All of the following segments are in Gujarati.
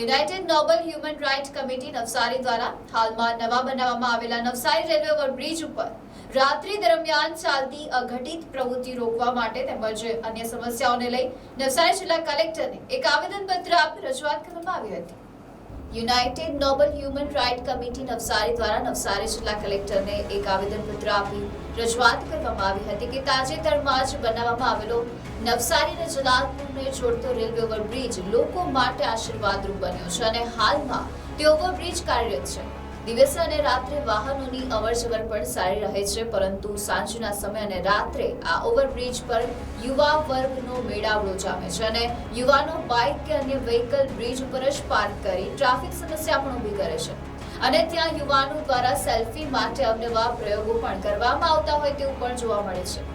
United noble human right committee Navsari દ્વારા હાલમાં નવા બનાવવામાં આવેલા નવસારી રેલવે ઓવરબ્રિજ ઉપર રાત્રિ દરમિયાન ચાલતી અઘટિત પ્રવૃત્તિ રોકવા માટે તેમજ અન્ય સમસ્યાઓને લઈ નવસારી જિલ્લા કલેક્ટરને એક આવેદનપત્ર આપી રજૂઆત કરવામાં આવી હતી. United noble human right committee Navsari દ્વારા નવસારી જિલ્લા કલેક્ટરને એક આવેદનપત્ર આપી રજૂઆત કરવામાં આવી હતી કે તાજેતરમાં જ બનાવવામાં આવેલો નવસારી અને જલાલપુરને જોડતો રેલવે ઓવરબ્રિજ લોકો માટે આશીર્વાદરૂપ બન્યો છે અને હાલમાં તે ઓવરબ્રિજ કાર્યરત છે. દિવસે અને રાત્રે વાહનોની અવરજવર પણ સારી રહે છે, પરંતુ સાંજના સમય અને રાત્રે આ ઓવરબ્રિજ પર યુવા વર્ગનો મેળાવડો જામે છે અને યુવાનો બાઇક કે અન્ય વ્હીકલ બ્રિજ ઉપર જ પાર્ક કરી ટ્રાફિક સમસ્યા પણ ઊભી કરે છે. અને ત્યાં યુવાનો દ્વારા સેલ્ફી માટે અવનવા પ્રયોગો પણ કરવામાં આવતા હોય તેવું પણ જોવા મળે છે.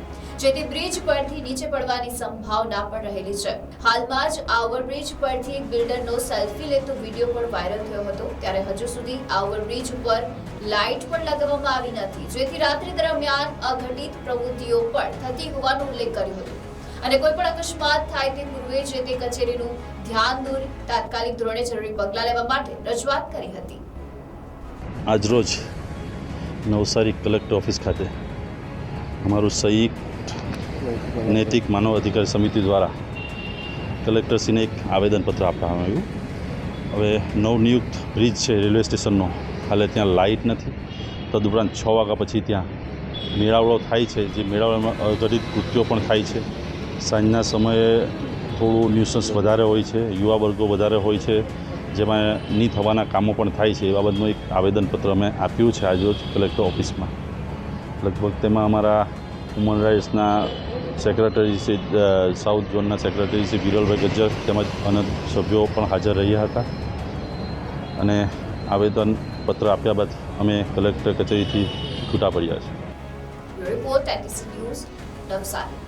જેથી બ્રિજ પરથી નીચે પડવાની સંભાવના પણ રહેલી છે. હાલમાં જ આ ઓવરબ્રિજ પરથી એક બિલ્ડરનો સેલ્ફી લેતો વીડિયો પણ વાયરલ થયો હતો. ત્યારે હજુ સુધી આ ઓવરબ્રિજ ઉપર લાઇટ પણ લગાવવામાં આવી નથી. જેથી રાત્રિ દરમિયાન અઘટિત પ્રવૃત્તિઓ પણ થતી હોવાનો ઉલ્લેખ કર્યો હતો. અને કોઈ પણ અકસ્માત થાય તે પૂર્વે જે તે કચેરીનું ધ્યાન દોરી તાત્કાલિક ધોરણે જરૂરી પગલાં લેવા માટે રજૂઆત કરી હતી. આજરોજ નવસારી કલેક્ટર ઓફિસ ખાતે અમારું સંયુક્ત નૈતિક માનવ અધિકાર સમિતિ દ્વારા કલેક્ટરશ્રીને એક આવેદનપત્ર આપવામાં આવ્યું. હવે નવનિયુક્ત બ્રિજ છે, રેલવે સ્ટેશનનો. હાલે ત્યાં લાઇટ નથી. તદુપરાંત છ વાગ્યા પછી ત્યાં મેળાવડો થાય છે. જે મેળાવડામાં અઘટિત કૃત્યો પણ થાય છે. સાંજના સમયે થોડું ન્યુસન્સ વધારે હોય છે, યુવા વર્ગો વધારે હોય છે, જેમાં ની થવાના કામો પણ થાય છે. એ બાબતનું એક આવેદનપત્ર અમે આપ્યું છે આજરોજ કલેક્ટર ઓફિસમાં. લગભગ તેમાં અમારા હ્યુમન રાઇટ્સના સેક્રેટરી શ્રી સાઉથ ઝોનના સેક્રેટરી શ્રી બિરલભાઈ ગજ્જર તેમજ અન્ય સભ્યો પણ હાજર રહ્યા હતા. અને આવેદનપત્ર આપ્યા બાદ અમે કલેક્ટર કચેરીથી છૂટા પડ્યા છીએ. Report ATC news Navsari